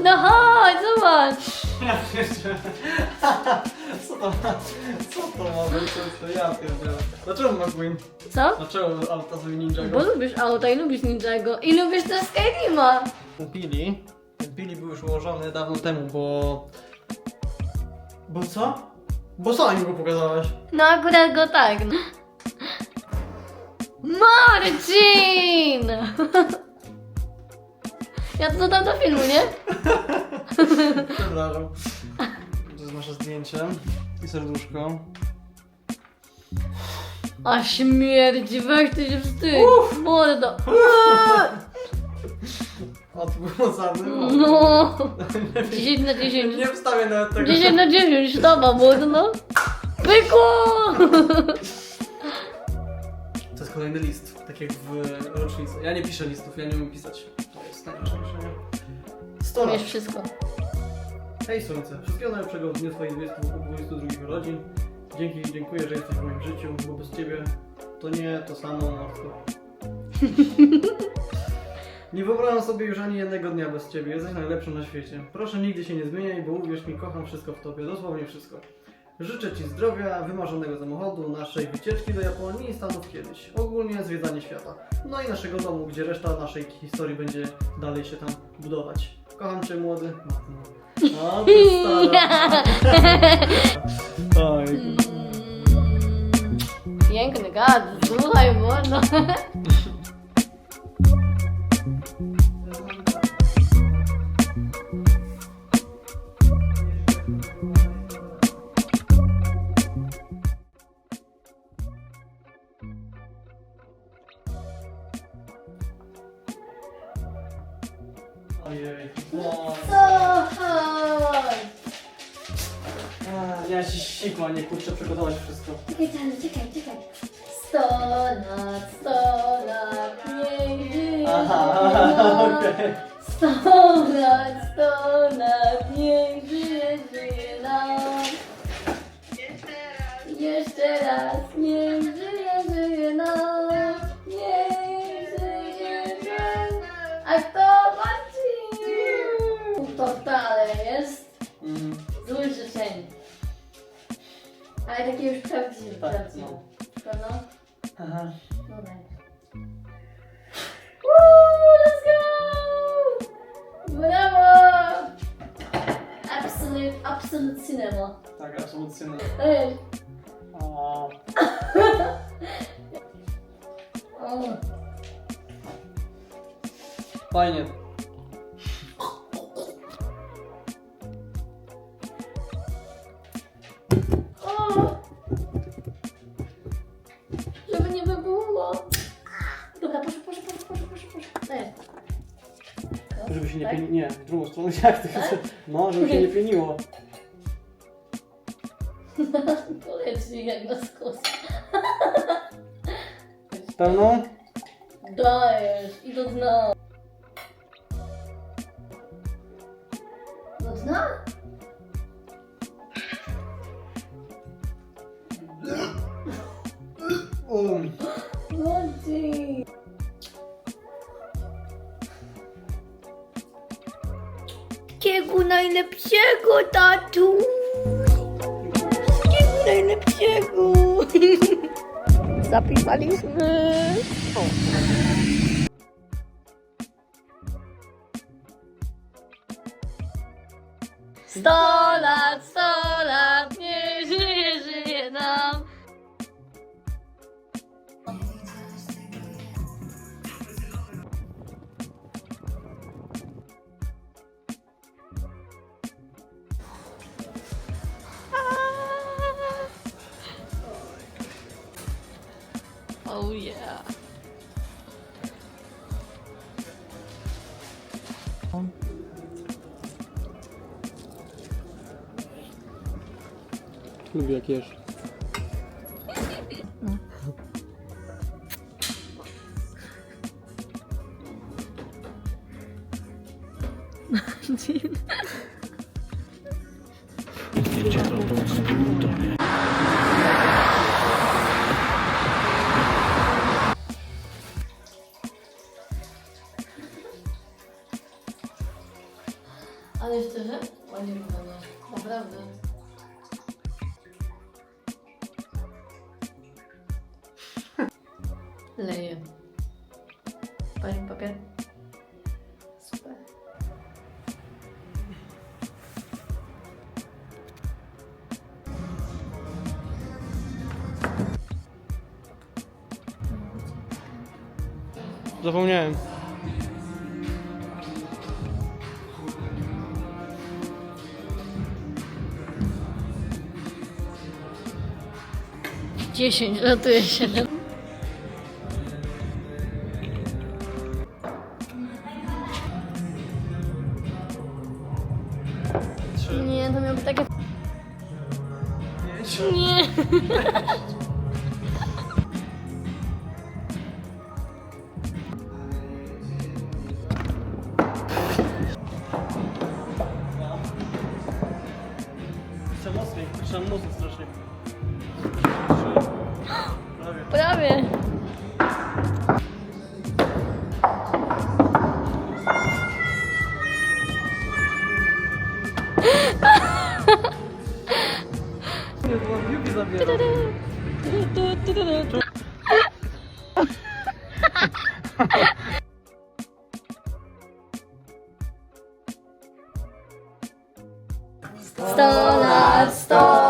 chodź, zobacz. Ja pierdzielę. Co to ma, co to ma być? Co to ja pierdzielę. Dlaczego McQueen? Co? Dlaczego auta z Ninjago? Bo lubisz auta i lubisz Ninjago. I lubisz też Pili, ten Pili był już ułożony dawno temu, bo... Bo co? Bo sama mi go pokazałaś. No akurat go tak. no. Marcin! Ja to dodam do filmu, nie? Przepraszam. To jest nasze zdjęcie i serduszko. A śmierdzi, weź ty się wstydź. Mordo. Odgłosany. No. 10 na 10. Nie wstawię nawet tego. 10 na 10, sztaba, mordo. Pyku! Kolejny list, tak jak w rocznicy. Ja nie piszę listów, ja nie umiem pisać. To jest najważniejsze. nie? Sto lat. Wiesz wszystko. Hej słońce, wszystkiego najlepszego w dniu twoich 20 22 urodzin. Dzięki, dziękuję, że jesteś w moim życiu, bo bez ciebie to nie to samo martwe. Nie wyobrażam sobie już ani jednego dnia bez ciebie, jesteś najlepszym na świecie. Proszę nigdy się nie zmieniaj, bo uwierz mi, kocham wszystko w tobie, dosłownie wszystko. Życzę ci zdrowia, wymarzonego samochodu, naszej wycieczki do Japonii i Stanów kiedyś. Ogólnie zwiedzanie świata. No i naszego domu, gdzie reszta naszej historii będzie dalej się tam budować. Kocham cię młody. O, ty stara. Oj. Piękny gad, słuchaj, mordo. Ojej. Co? A, Ja ci sikła, nie kurczę przygotować wszystko. Czekaj, Czarny, czekaj, czekaj. Sto lat, sto lat, niech żyje Aha, nam. okej. Sto lat, sto lat, niech żyje, żyje nam. Jeszcze raz, prawdziwe, no. Aha. Woo, let's go! Brawo! Absolute, absolute cinema. Tak, absolutnie. nie. Ej! O, O. Fajnie. Żeby się nie Tak? pieniło. Nie, w drugą stronę jak to Tak? No, żeby się nie pieniło. Poleci jak na skos. Kiego najlepszego, tatu? Kiego najlepszego? Zapisaliśmy. Sto lat, sto Oh yeah. Lubię jak jesz. No. Dzień. Dzień. Szczerze, ładnie wyglądasz. Naprawdę. Leję. Pani papier? Super. Zapomniałem. Dziesięć, ratuje się. Trzy. Nie, to miałby takie... Nie. Bravo. Stone, stone.